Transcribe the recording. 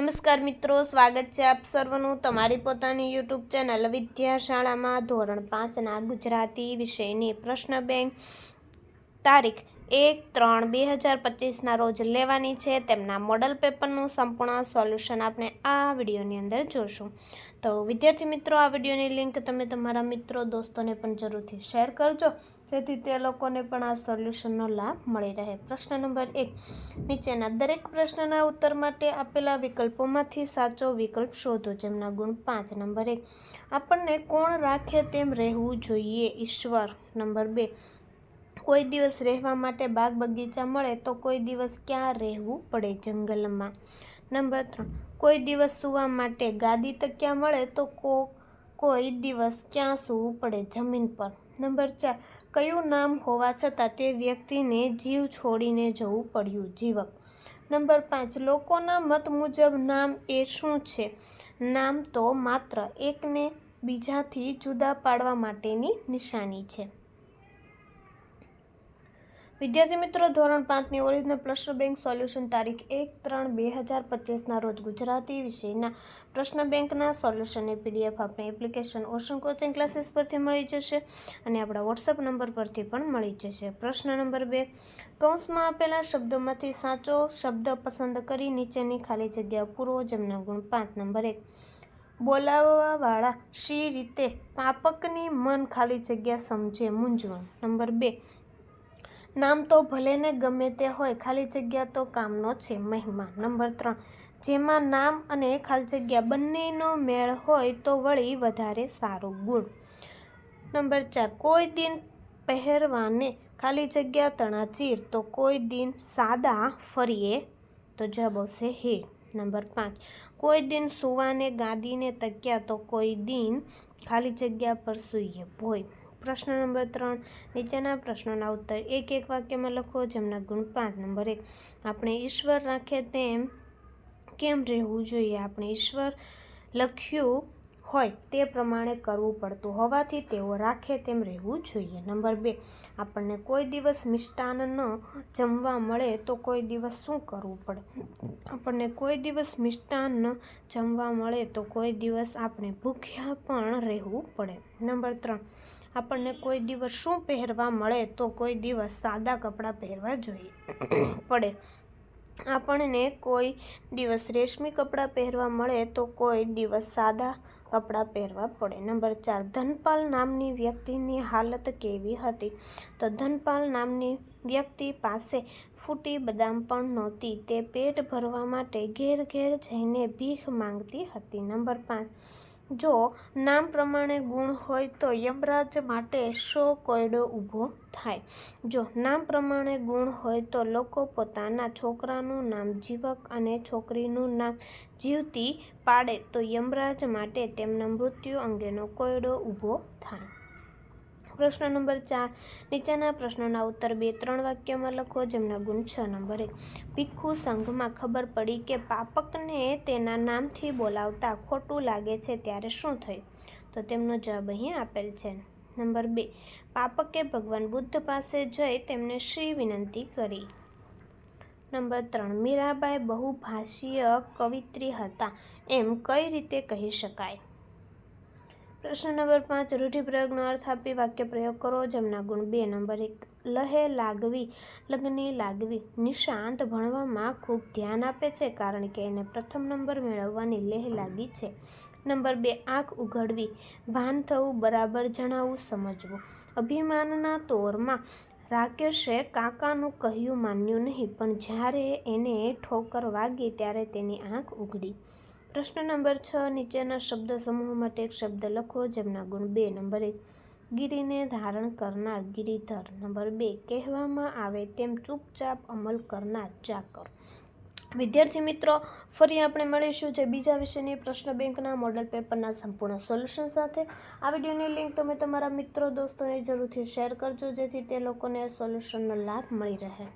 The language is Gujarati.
નમસ્કાર મિત્રો, સ્વાગત છે આપ સર્વનું તમારી પોતાની યુટ્યુબ ચેનલ વિદ્યાશાળામાં ધોરણ પાંચના ગુજરાતી વિષયની પ્રશ્ન બેંક. તારીખ એક ત્રણ બે હજાર પચીસના રોજ લેવાની છે. તેમના મોડલ પેપરનું સંપૂર્ણ સોલ્યુશન આપણે આ વિડીયોની અંદર જોશું. તો વિદ્યાર્થી મિત્રો, આ વિડીયોની લિંક તમે તમારા મિત્રો, દોસ્તોને પણ જરૂરથી શેર કરજો. જેથી તે લોકોને પણ આ સોલ્યુશનનો લાભ મળી રહે. પ્રશ્ન નંબર એક, નીચેના દરેક પ્રશ્નના ઉત્તર માટે આપેલા વિકલ્પોમાંથી સાચો વિકલ્પ શોધો, જેમના ગુણ પાંચ. નંબર એક, આપણને કોણ રાખે તેમ રહેવું જોઈએ? ઈશ્વર. નંબર બે, કોઈ દિવસ રહેવા માટે બાગ બગીચા મળે તો કોઈ દિવસ ક્યાં રહેવું પડે જંગલમાં? નંબર ત્રણ, કોઈ દિવસ સૂવા માટે ગાદી તક્યા મળે તો કો, કોઈ દિવસ ક્યાં સૂવું પડે જમીન પર? નંબર ચાર કયું નામ હોવા છતાં તે વ્યક્તિને જીવ છોડીને જવું પડ્યું, જીવક. નંબર પાંચ, લોકોના મત મુજબ નામ એ શું છે? નામ તો માત્ર એકને બીજાથી જુદા પાડવા માટેની નિશાની છે. વિદ્યાર્થી મિત્રો, ધોરણ પાંચની ઓરિજિનલ પ્રશ્ન બેંક સોલ્યુશન તારીખ એક ત્રણ બે હજાર પચીસના રોજ ગુજરાતી વિષયના પ્રશ્ન બેંકના સોલ્યુશનની પીડીએફ આપણે એપ્લિકેશન ઓશન કોચિંગ ક્લાસીસ પરથી મળી જશે અને આપણા વોટ્સઅપ નંબર પરથી પણ મળી જશે. પ્રશ્ન નંબર બે, કૌંસમાં આપેલા શબ્દોમાંથી સાચો શબ્દ પસંદ કરી નીચેની ખાલી જગ્યા પૂરો જેમના ગુણ પાંચ નંબર એક. બોલાવવાવાળા શી રીતે પાપકની મન ખાલી જગ્યા સમજે મૂંઝવણ? નંબર બે નામ તો ભલે ને ગમે તે હોય, ખાલી જગ્યા તો કામનો છે મહિમા. નંબર ત્રણ, જેમાં નામ અને ખાલી જગ્યા બંનેનો મેળ હોય તો વળી વધારે સારું ગુણ. નંબર ચાર, કોઈ દિન પહેરવાને ખાલી જગ્યા તણાચીર તો કોઈ દિન સાદા ફરીએ તો જવાબ આવશે હે. નંબર પાંચ, કોઈ દિન સુવાને ગાદીને તક્યા, તો કોઈ દિન ખાલી જગ્યા પર સૂઈએ ભોય. પ્રશ્ન નંબર ત્રણ, નીચેના પ્રશ્નોના ઉત્તર. એક એક વાક્યમાં લખો, જેમના ગુણ પાંચ નંબર એક. આપણે ઈશ્વર રાખે તેમ કેમ રહેવું જોઈએ? આપણે ઈશ્વર લખ્યું હોય તે પ્રમાણે કરવું પડતું. હોવાથી તેઓ રાખે તેમ રહેવું જોઈએ. નંબર બે, આપણને કોઈ દિવસ મિષ્ટાન ન જમવા મળે તો કોઈ દિવસ શું કરવું પડે? આપણને કોઈ દિવસ મિષ્ટાન ન જમવા મળે તો કોઈ દિવસ આપણે ભૂખ્યા પણ રહેવું પડે. નંબર ત્રણ આપણને કોઈ દિવસ શું પહેરવા મળે તો કોઈ દિવસ સાદા કપડાં પહેરવા જોઈએ. પડે. આપણને કોઈ દિવસ રેશમી કપડાં પહેરવા મળે તો કોઈ દિવસ સાદા કપડાં પહેરવા પડે. નંબર ચાર, ધનપાલ નામની વ્યક્તિની હાલત કેવી હતી? તો ધનપાલ નામની વ્યક્તિ પાસે ફૂટી બદામ પણ નહોતી. તે પેટ ભરવા માટે ઘેર ઘેર જઈને ભીખ માંગતી હતી. નંબર પાંચ જો નામ પ્રમાણે ગુણ હોય તો યમરાજ માટે શો કોયડો ઊભો થાય? જો નામ પ્રમાણે ગુણ હોય તો લોકો પોતાના છોકરાનું નામ જીવક અને છોકરીનું નામ જીવતી પાડે તો યમરાજ માટે તેમના મૃત્યુ અંગેનો કોયડો ઊભો થાય. પ્રશ્ન નંબર ચાર. નીચેના પ્રશ્નોના ઉત્તર બે ત્રણ વાક્યમાં લખો, જેમના ગુણ છ નંબર. ભીખુ સંઘમાં ખબર પડી કે પાપકને તેના નામથી બોલાવતા ખોટું લાગે છે ત્યારે શું થયું? તો તેમનો જવાબ અહીં આપેલ છે. નંબર બે. પાપકે ભગવાન બુદ્ધ પાસે જઈ તેમને શ્રી વિનંતી કરી. નંબર ત્રણ. મીરાબાઈ બહુભાષીય કવિત્રી હતા. એમ કઈ રીતે કહી શકાય? પ્રશ્ન નંબર પાંચ રૂઢિપ્રયોગનો અર્થ આપી વાક્ય પ્રયોગ કરો, જેમના ગુણ બે નંબર એક, લહે લાગવી, લગ્ને લાગવી, નિશાંત ભણવામાં ખૂબ ધ્યાન આપે છે, કારણ કે એને પ્રથમ નંબર મેળવવાની લેહ લાગી છે. નંબર બે, આંખ ઉઘડવી, ભાન થવું, બરાબર જણાવવું, સમજવું. અભિમાનના તોરમાં રાકેશે કાકાનું કહ્યું માન્યું નહીં, પણ જ્યારે એને ઠોકર વાગી ત્યારે તેની આંખ ઉઘડી. પ્રશ્ન નંબર છ, નીચેના શબ્દ સમૂહ માટે એક શબ્દ લખો જેમના ગુણ બે, નંબર એક. ગિરીને ધારણ કરનાર ગિરિધર, નંબર બે. કહેવામાં આવે તેમ ચૂપચાપ અમલ કરનાર ચાકર. વિદ્યાર્થી મિત્રો, ફરી આપણે મળીશું જે બીજા વિષયની પ્રશ્ન બેંકના મોડલ પેપરના સંપૂર્ણ સોલ્યુશન સાથે. આ વિડીયોની લિંક તમે તમારા મિત્રો, દોસ્તોને જરૂરથી શેર કરજો જેથી તે લોકોને સોલ્યુશનનો લાભ મળી રહે.